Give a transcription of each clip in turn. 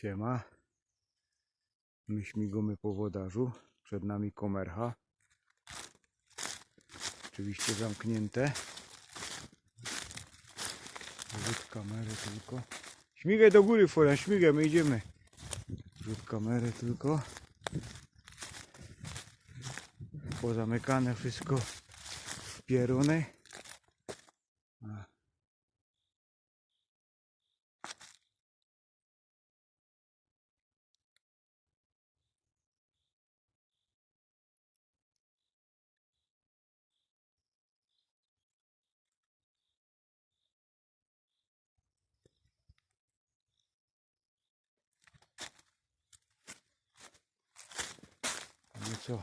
Siema. My śmigamy po wodarzu. Przed nami komercha. Oczywiście zamknięte. Rzut kamery tylko. Śmigaj do góry, Folia, śmigaj, my idziemy. Rzut kamery tylko. Pozamykane wszystko w pieruny. Co?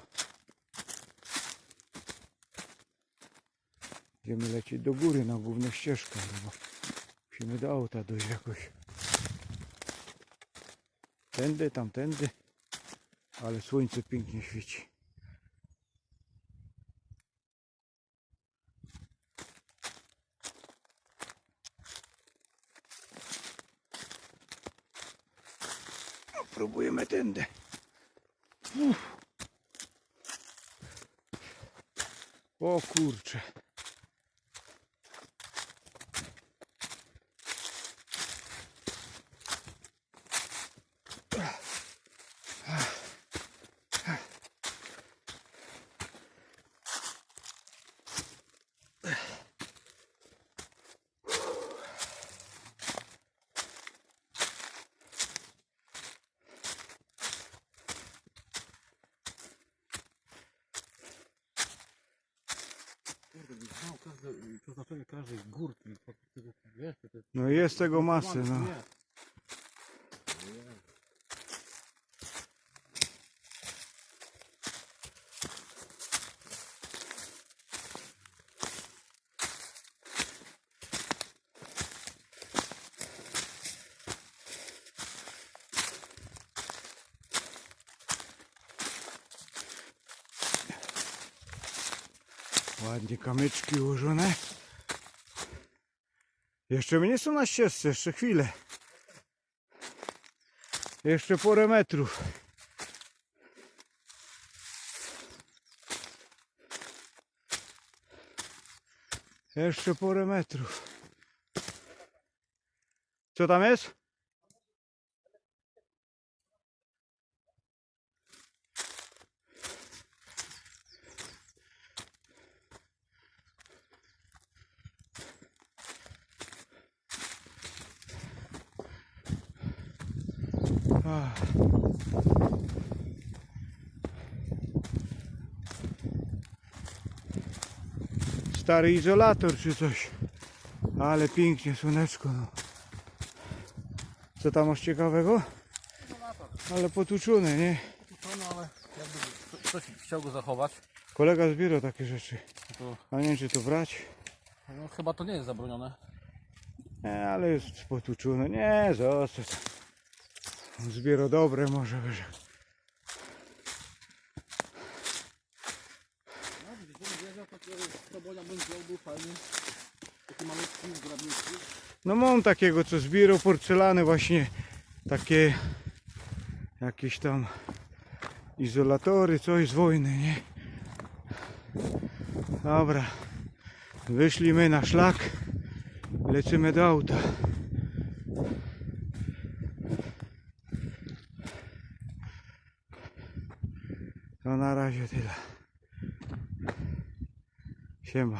Będziemy lecieć do góry na główną ścieżkę, no bo musimy do auta dojść jakoś. Tędy, tamtędy, ale słońce pięknie świeci. No, próbujemy tędy. O kurcze. Znaczenie każdej górki, po tego, wiesz, to jest... No jest tego masy, no. Ładnie kamyczki ułożone. Jeszcze my nie są na ścieżce, jeszcze chwilę. Jeszcze porę metrów. Jeszcze porę metrów. Co tam jest? Stary izolator czy coś. Ale pięknie, słoneczko. No. Co tam masz ciekawego? Ale potłuczone, nie? No, ale jakby ktoś chciał go zachować, Kolega zbiera takie rzeczy. to A nie wiem, czy to brać. no, chyba to nie jest zabronione. Nie, ale jest potłuczone. Nie, zostać. Zbiero dobre może być. No, mam takiego, co zbierał porcelany właśnie. Takie jakieś tam izolatory, coś z wojny, nie? Dobra. Wyszliśmy na szlak. Lecimy do auta. To na razie tyle. Siema.